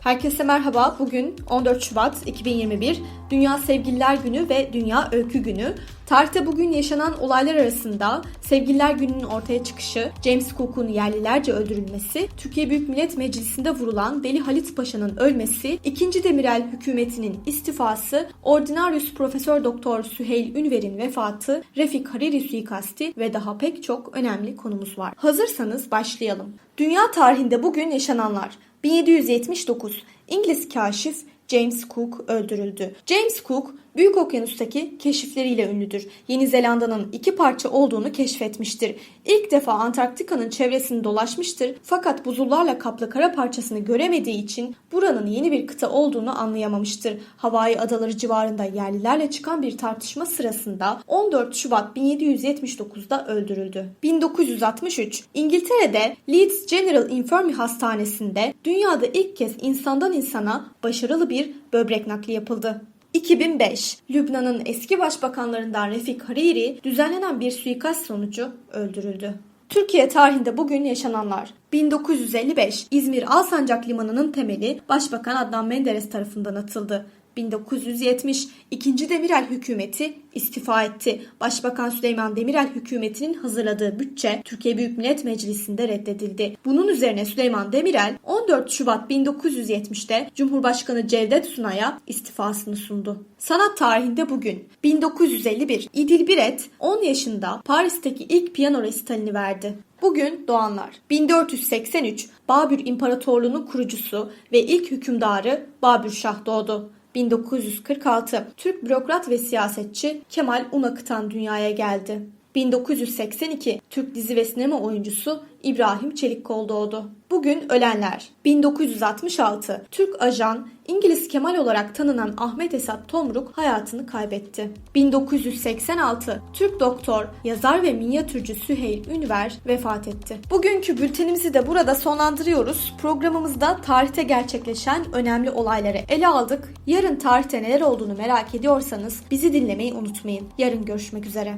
Herkese merhaba. Bugün 14 Şubat 2021 Dünya Sevgililer Günü ve Dünya Öykü Günü. Tarihte bugün yaşanan olaylar arasında Sevgililer Günü'nün ortaya çıkışı, James Cook'un yerlilerce öldürülmesi, Türkiye Büyük Millet Meclisi'nde vurulan Deli Halit Paşa'nın ölmesi, 2. Demirel hükümetinin istifası, Ordinarius Profesör Doktor Süheyl Ünver'in vefatı, Refik Hariri suikasti ve daha pek çok önemli konumuz var. Hazırsanız başlayalım. Dünya tarihinde bugün yaşananlar 1779 İngiliz kaşif James Cook öldürüldü. James Cook Büyük Okyanus'taki keşifleriyle ünlüdür. Yeni Zelanda'nın iki parça olduğunu keşfetmiştir. İlk defa Antarktika'nın çevresini dolaşmıştır fakat buzullarla kaplı kara parçasını göremediği için buranın yeni bir kıta olduğunu anlayamamıştır. Hawaii adaları civarında yerlilerle çıkan bir tartışma sırasında 14 Şubat 1779'da öldürüldü. 1963 İngiltere'de Leeds General Infirmary Hastanesi'nde dünyada ilk kez insandan insana başarılı bir böbrek nakli yapıldı. 2005 Lübnan'ın eski başbakanlarından Refik Hariri düzenlenen bir suikast sonucu öldürüldü. Türkiye tarihinde bugün yaşananlar 1955 İzmir Alsancak Limanı'nın temeli Başbakan Adnan Menderes tarafından atıldı. 1970 2. Demirel hükümeti istifa etti. Başbakan Süleyman Demirel hükümetinin hazırladığı bütçe Türkiye Büyük Millet Meclisi'nde reddedildi. Bunun üzerine Süleyman Demirel 14 Şubat 1970'te Cumhurbaşkanı Cevdet Sunay'a istifasını sundu. Sanat tarihinde bugün 1951 İdil Biret 10 yaşında Paris'teki ilk piyano resitalini verdi. Bugün doğanlar 1483 Babür İmparatorluğu'nun kurucusu ve ilk hükümdarı Babür Şah doğdu. 1946 Türk bürokrat ve siyasetçi Kemal Unakıtan dünyaya geldi. 1982 Türk dizi ve sinema oyuncusu İbrahim Çelikkol doğdu. Bugün ölenler 1966 Türk ajan İngiliz Kemal olarak tanınan Ahmet Esat Tomruk hayatını kaybetti. 1986 Türk doktor, yazar ve minyatürcü Süheyl Ünver vefat etti. Bugünkü bültenimizi de burada sonlandırıyoruz. Programımızda tarihte gerçekleşen önemli olayları ele aldık. Yarın tarihte neler olduğunu merak ediyorsanız bizi dinlemeyi unutmayın. Yarın görüşmek üzere.